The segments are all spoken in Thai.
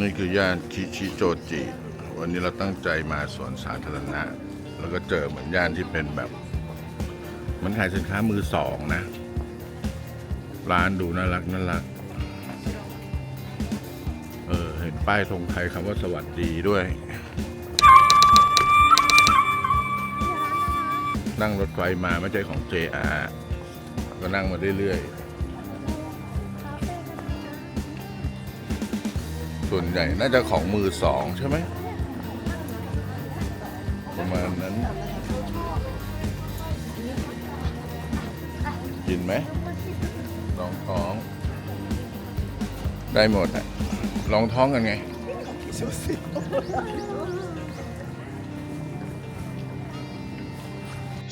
นี่คือย่านคิชิโจจิ วันนี้เราตั้งใจมาสวนสาธารณะ แล้วก็เจอเหมือนย่านที่เป็นแบบ มันขายสินค้ามือสองนะ ร้านดูน่ารักน่ารัก เออ เห็นป้ายธงไทยคำว่าสวัสดีด้วย นั่งรถไฟมาไม่ใช่ของ JR ก็นั่งมาเรื่อยๆ ส่วนใหญ่น่าจะของมือสองใช่ไหม ประมาณนั้น กินไหมลองท้อง ได้หมดอะลองท้องกันไง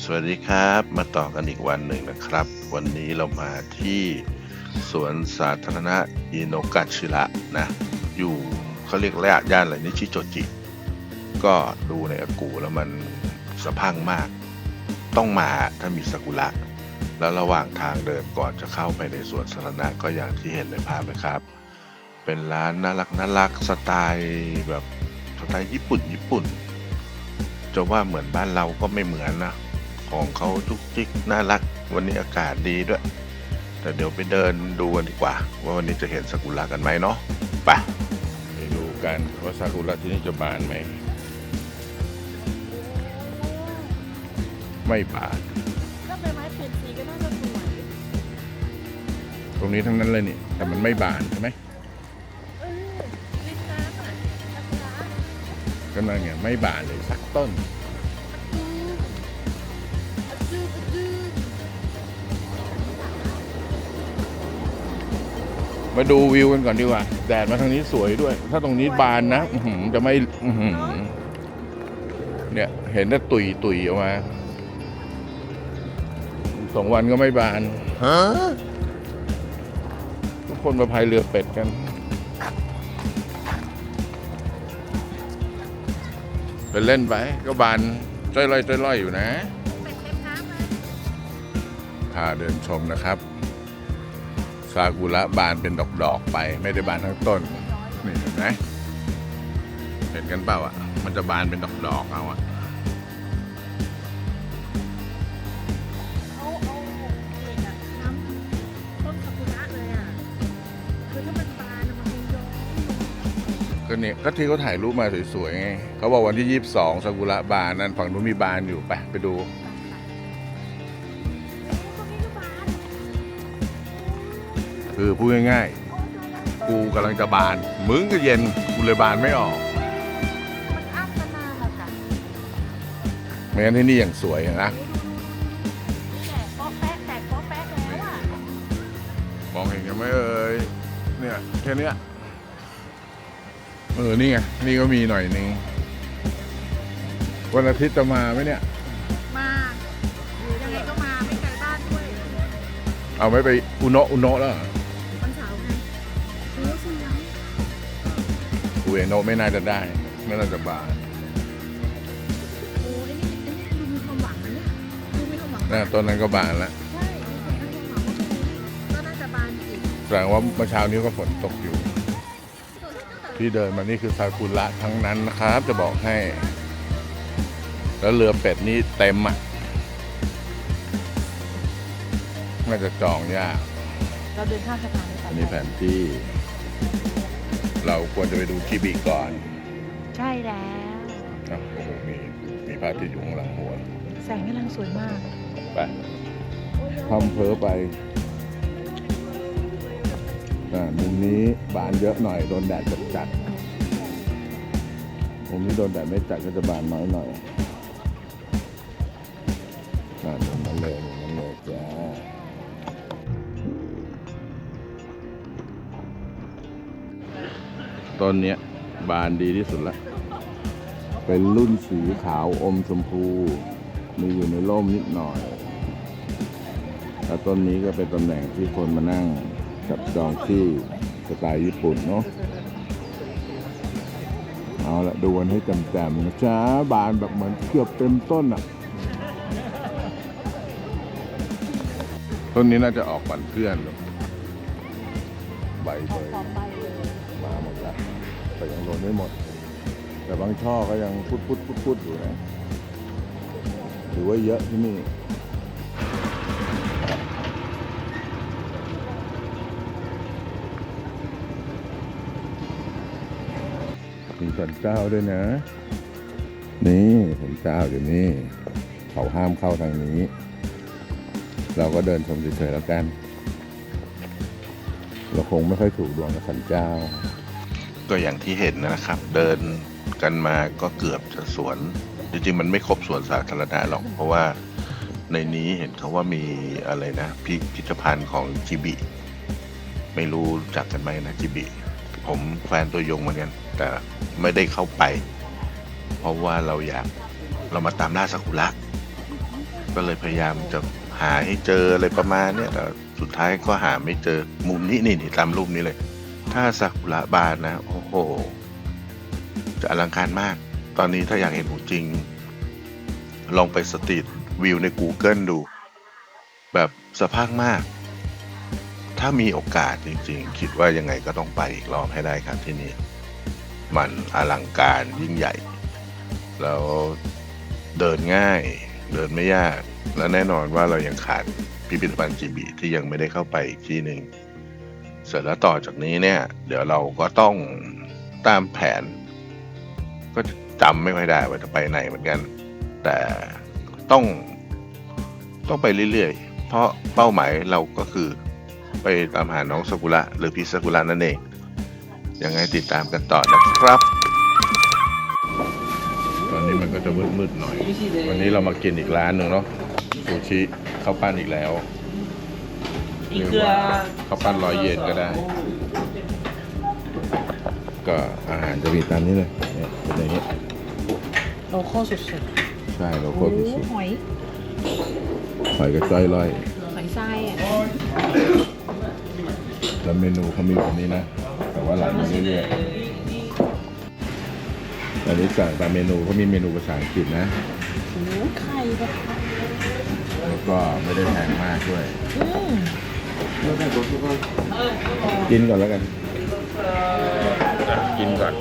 สวัสดีครับ มาต่อกันอีกวันหนึ่งนะครับ วันนี้เรามาที่สวนสาธารณะอินโนกาชิระนะ อยู่เขาเรียกแรกย่านอะไรนี่ชิโจจิ ก็ดูในอากูแล้วมันสะพังมาก ต้องมาถ้ามีซากุระ แล้วระหว่างทางเดินก่อนจะเข้าไปในสวนสาธารณะก็อย่างที่เห็นในภาพนะครับ เป็นร้านน่ารักน่ารักสไตล์แบบสไตล์ญี่ปุ่นญี่ปุ่น จะว่าเหมือนบ้านเราก็ไม่เหมือนนะ ของเขาจุกจิกน่ารัก วันนี้อากาศดีด้วย แต่เดี๋ยวไปเดินดูกันดีกว่า ว่าวันนี้จะเห็นซากุระกันไหมเนาะไปไปดูกันว่าซากุระที่นี่จะบานไหม ไม่บานถ้าใบไม้เปลี่ยนสีก็น่าจะสวยตรงนี้ทั้งนั้นเลยนี่ แต่มันไม่บานใช่ไหมเออริมน้ำอะซากุระก็นั่นไงไม่บานเลยสักต้น มาดูวิวกันก่อนดีกว่า แดดมาทางนี้สวยด้วย ถ้าตรงนี้บานนะอื้อหือจะไม่อื้อหือเนี่ยเห็นแต่ตุยตุยออกมาสองวันก็ไม่บานฮะทุกคนมาพายเรือเป็ดกัน เป็นเล่นไป ก็บานจ้อยลอยจ้อยลอยอยู่นะเป็ดเต็มน้ำเลยพาเดินชมนะครับซากุระบานเป็นดอกๆไป ไม่ได้บานทั้งต้น นี่เห็นไหมเห็นกันเปล่าอะ มันจะบานเป็นดอกๆเอาอะเอาเอาเหล็กอะน้ำต้นซากุระเลยอะคือถ้ามันบานอะมันคงย้อนก็เนี่ยก็ที่เขาถ่ายรูปมาสวยๆไงเขาบอกวันที่ 22ซากุระบานนั่นฝั่งนู้นมีบานอยู่ไปไปดู คือพูดง่ายๆ กูกำลังจะบาน มึงก็เย็น กูเลยบานไม่ออกมันอัพมานานแล้วค่ะไม่งั้นที่นี่อย่างสวยนะแตกป๊อกแป๊ะแตกป๊อกแป๊ะแล้วอะมองเห็นกันไหมเอ่ยเนี่ยแค่เนี้ยเออนี่ไงนี่ก็มีหน่อยนึงวันอาทิตย์จะมาไหมเนี่ย มาอยู่ยังไงก็มาไม่ไกลบ้านด้วย เอาไม่ไปอุโนะอุโนะแล้วเหรอ อุเอโนะไม่น่าจะได้ไม่น่าจะบานโอ้ยนี่อันนี้ดูมีความหวังนะเนี่ยดูมีความหวังนะต้นนั้นก็บานแล้วใช่มีความหวังว่าก็น่าจะบานอีกแสดงว่าเมื่อเช้านี้ก็ฝนตกอยู่ ที่เดินมานี่คือซากุระทั้งนั้นนะครับ จะบอกให้ แล้วเรือเป็ดนี่เต็มอะน่าจะจองยาก เราเดินข้ามสะพานไปอันนี้แผนที่ เราควรจะไปดูคิบิก่อนใช่แล้วอะโอ้โหมีมีพระอาทิตย์อยู่ข้างหลังหัว แสงกำลังสวยมาก ไปทำเพ้อไปอ่ามุมนี้บานเยอะหน่อย โดนแดดจัดจัดๆมุมนี้โดนแดดไม่จัดก็จะบานน้อยหน่อย ต้นเนี้ย บานดีที่สุดละ เป็นรุ่นสีขาวอมชมพู มีอยู่ในร่มนิดหน่อย แล้วต้นนี้ก็เป็นตำแหน่งที่คนมานั่งจับจองที่สไตล์ญี่ปุ่นเนาะเอาละดูกันให้แจ่มๆนะจ้าบานแบบเหมือนเกือบเต็มต้นอะต้นนี้น่าจะออกปั่นเพื่อน ใบเบย หมดแล้วไปดไม่หมด แต่บางช่อก็ยังพุดพุดพุดพุดอยู่นะถือว่าเยอะที่นี่มีสันเจ้าด้วยนะ นี่สันเจ้าอยู่นี่ เขาห้ามเข้าทางนี้ เราก็เดินชมเฉยๆแล้วกัน เราคงไม่ค่อยถูกดวงกับสันเจ้า ก็อย่างที่เห็นนะครับ เดินกันมาก็เกือบจะสวน จริงๆ มันไม่ครบสวนสาธารณะหรอก เพราะว่าในนี้เห็นเขาว่ามีอะไรนะพิพิธภัณฑ์ของจิบิ ไม่รู้จักกันไหมนะจิบิ ผมแฟนตัวยงเหมือนกัน แต่ไม่ได้เข้าไป เพราะว่าเราอยากเรามาตามล่าซากุระก็เลยพยายามจะหาให้เจออะไรประมาณเนี้ยแต่สุดท้ายก็หาไม่เจอมุมนี้นี่นี่ตามรูปนี้เลย ถ้าซากุระบานนะ โอ้โห จะอลังการมาก ตอนนี้ถ้าอยากเห็นของจริง ลองไปสตรีทวิวใน Google ดู แบบสะพังมาก ถ้ามีโอกาสจริงๆ คิดว่ายังไงก็ต้องไปอีกรอบให้ได้ครับที่นี่ มันอลังการยิ่งใหญ่ แล้วเดินง่ายเดินไม่ยาก และแน่นอนว่าเรายังขาดพิพิธภัณฑ์จีบีที่ยังไม่ได้เข้าไปอีกที่หนึ่ง เสร็จแล้วต่อจากนี้เนี่ย เดี๋ยวเราก็ต้องตามแผน ก็จำไม่ค่อยได้ว่าจะไปไหนเหมือนกัน แต่ต้องต้องไปเรื่อยๆ เพราะเป้าหมายเราก็คือ ไปตามหาน้องสกุระหรือพี่สกุระนั่นเอง ยังไงติดตามกันต่อนะครับ ตอนนี้มันก็จะมืดๆหน่อย วันนี้เรามากินอีกร้านหนึ่งเนาะซูชิข้าวปั้นอีกแล้ว เรียกว่าข้าวปั้นร้อยเยนก็ได้ ก็อาหารจะมีตามนี้เลยเนี่ยเป็นอย่างนี้โลโก้สุดใช่โลๆโก้สุดหอยๆหอยกระจ้อยร้อยหอยทรายอะแล้วเมนูเขามีแบบนี้นะ แต่ว่าไหลมาเรื่อยๆตอนนี้สั่งตามเมนูเขามีเมนูภาษาอังกฤษนะ โอ้โหไข่แบบแล้วก็ไม่ได้แพงมากด้วย อืม กินก่อนแล้วกันกินก่อน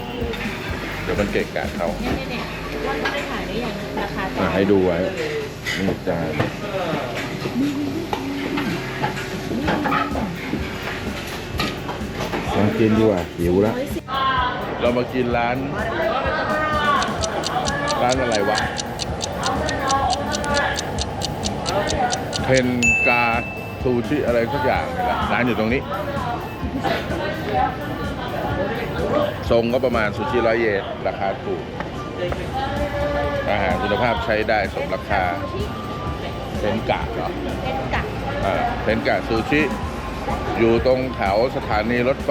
เดี๋ยวมันเกะกะเขาเนี่ยเนี่ยเนี่ยว่าเขาได้ขายได้ยังราคาอะให้ดูไว้นี่จานลองกินดีกว่าหิวแล้ว เรามากินร้าน ร้านอะไรวะเทนกา ซูชิอะไรสักอย่างนี่แหละร้านอยู่ตรงนี้ทรงก็ประมาณซูชิร้อยเยนราคาถูก อาหารคุณภาพใช้ได้สมราคาเทนกะเหรอเป็นกักอ่าเทนกะซูชิ อยู่ตรงแถวสถานีรถไฟ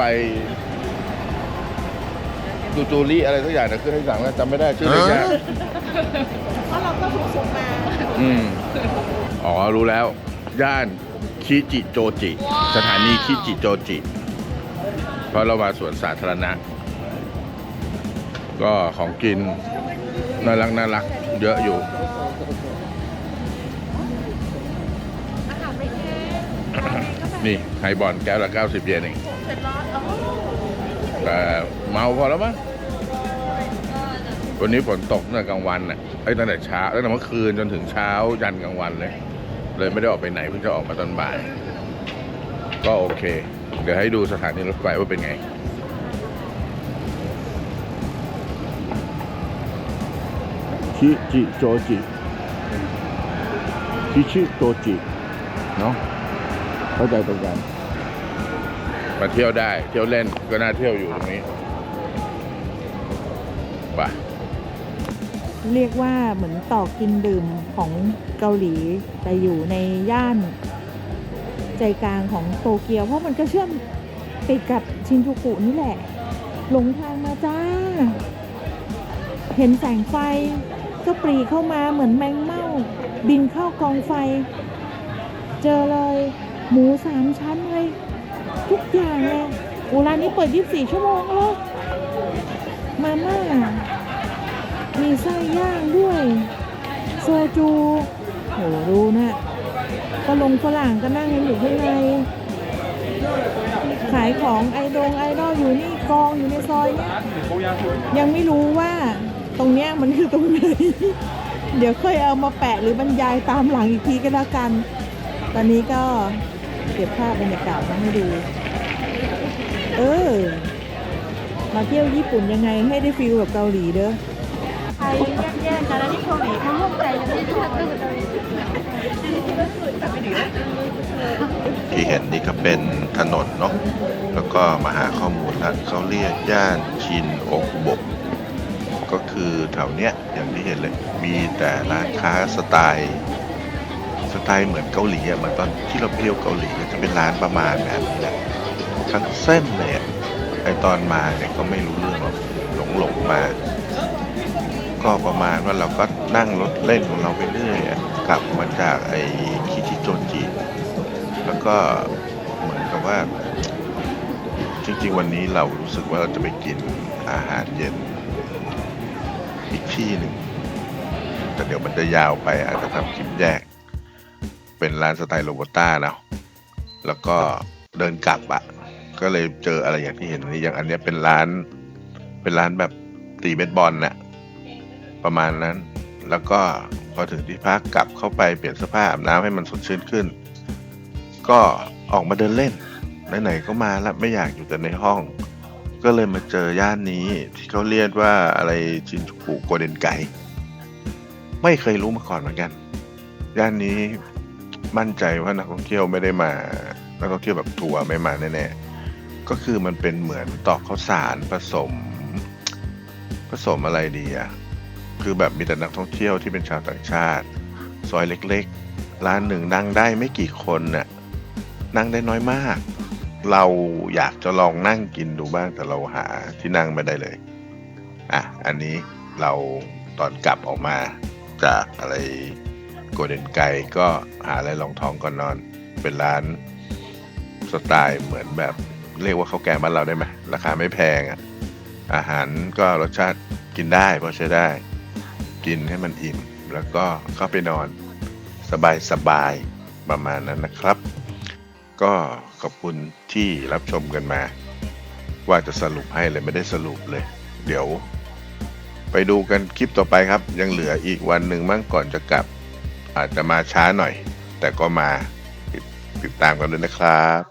จูจูริอะไรสักอย่างนะคือให้สั่งแล้วจำไม่ได้ชื่อเรียกยากเพราะเราก็ถูกส่งมา อืม อ๋อ รู้แล้ว ย่าน คิจิโจจิ สถานีคิจิโจจิ เพราะเรามาสวนสาธารณะ ก็ของกินน่ารักน่ารักเยอะอยู่อาหารไม่แพงราเมงก็แบบนี่ไฮบอลแก้วละ 90 เยนเองเจ็ดร้อยโอ้โหแต่เมาพอแล้วมั้งวันนี้ฝนตกตั้งแต่กลางวันน่ะไอ้ยตั้งแต่เช้าตั้งแต่เมื่อคืนจนถึงเช้ายันกลางวันเลย เลยไม่ได้ออกไปไหนเพิ่งจะออกมาตอนบ่าย ก็โอเค เดี๋ยวให้ดูสถานีรถไฟว่าเป็นไงคิจิโจจิคิชิโจจิเนาะเข้าใจตรงกันมาเที่ยวได้ เที่ยวเล่นก็น่าเที่ยวอยู่ตรงนี้ไป เรียกว่าเหมือนต่อกินดื่มของเกาหลี แต่อยู่ในย่านใจกลางของโตเกียว เพราะมันก็เชื่อมติดกับชินจูกุนี่แหละ หลงทางมาจ้า เห็นแสงไฟก็ปรีเข้ามาเหมือนแมงเม่า บินเข้ากองไฟ เจอเลย หมูสามชั้นเลย ทุกอย่างเลยโอ้ร้านนี้เปิด 24 ชั่วโมงเลยมาม่า มีไส้ย่างด้วยโซจูโหดูนะก็ลงฝรั่งก็นั่งกันอยู่ข้างใน ขายของไอดงไอดอลอยู่นี่กองอยู่ในซอยเนี้ยยังไม่รู้ว่าตรงเนี้ยมันคือตรงไหน เดี๋ยวค่อยเอามาแปะหรือบรรยายตามหลังอีกทีก็แล้วกัน ตอนนี้ก็เก็บภาพบรรยากาศมาให้ดู เออ มาเที่ยวญี่ปุ่นยังไงให้ได้ฟีลแบบเกาหลีเด้อ ที่เกาหลีเขาร่วมใจกันไม่ทอดก็คือที่เห็นนี่ก็เป็นถนนเนาะแล้วก็มาหาข้อมูลแล้วเขาเรียกย่านชินโอกบก ก็คือแถวเนี้ยอย่างที่เห็นเลย มีแต่ร้านค้าสไตล์สไตล์เหมือนเกาหลีอะเหมือนตอนที่เราไปเที่ยวเกาหลีจะเป็นร้านประมาณแบบนี้แหละทั้งเส้นเลยอะไอตอนมาเนี่ยก็ไม่รู้เรื่องหรอกหลงหลงมา ก็ประมาณว่าเราก็นั่งรถเล่นของเราไปเรื่อยกลับมาจากไอ้คิชิโจจิแล้วก็เหมือนกับว่า จริงๆ วันนี้เรารู้สึกว่าเราจะไปกินอาหารเย็น อีกที่หนึ่งแต่เดี๋ยวมันจะยาวไปอาจจะทำคลิปแยก เป็นร้านสไตล์โรบอต้าเนาะแล้วก็เดินกลับอะก็เลยเจออะไรอย่างที่เห็นนี้อย่างอันเนี้ยเป็นร้าน เป็นร้านแบบตีเบสบอลน่ะ ประมาณนั้น แล้วก็พอถึงที่พักกลับเข้าไปเปลี่ยนเสื้อผ้าอาบน้ำให้มันสดชื่นขึ้น ก็ออกมาเดินเล่นไหนๆก็มาแล้วไม่อยากอยู่แต่ในห้อง ก็เลยมาเจอย่านนี้ที่เขาเรียกว่าอะไรชินจูกุโกเดนไกไม่เคยรู้มาก่อนเหมือนกัน ย่านนี้มั่นใจว่านักท่องเที่ยวไม่ได้มานักท่องเที่ยวแบบทัวร์ไม่มาแน่ๆก็คือมันเป็นเหมือนตอกข้าวสารผสม ผสมอะไรดีอะ คือแบบมีแต่นักท่องเที่ยวที่เป็นชาวต่างชาติ ซอยเล็กๆ ร้านหนึ่งนั่งได้ไม่กี่คนน่ะนั่งได้น้อยมาก เราอยากจะลองนั่งกินดูบ้างแต่เราหาที่นั่งไม่ได้เลย อะ อันนี้เราตอนกลับออกมาจากอะไรโกเดนไกก็หาอะไรรองท้องก่อนนอน เป็นร้านสไตล์เหมือนแบบเรียกว่าข้าวแกงบ้านเราได้ไหมราคาไม่แพงอะอาหารก็รสชาติกินได้พอใช้ได้ กินให้มันอิ่ม แล้วก็เข้าไปนอนสบายสบายๆประมาณนั้นนะครับ ก็ขอบคุณที่รับชมกันมา ว่าจะสรุปให้เลยไม่ได้สรุปเลย เดี๋ยว ไปดูกันคลิปต่อไปครับ ยังเหลืออีกวันหนึ่งมั่งก่อนจะกลับ อาจจะมาช้าหน่อย แต่ก็มาติดตามกันด้วยนะครับ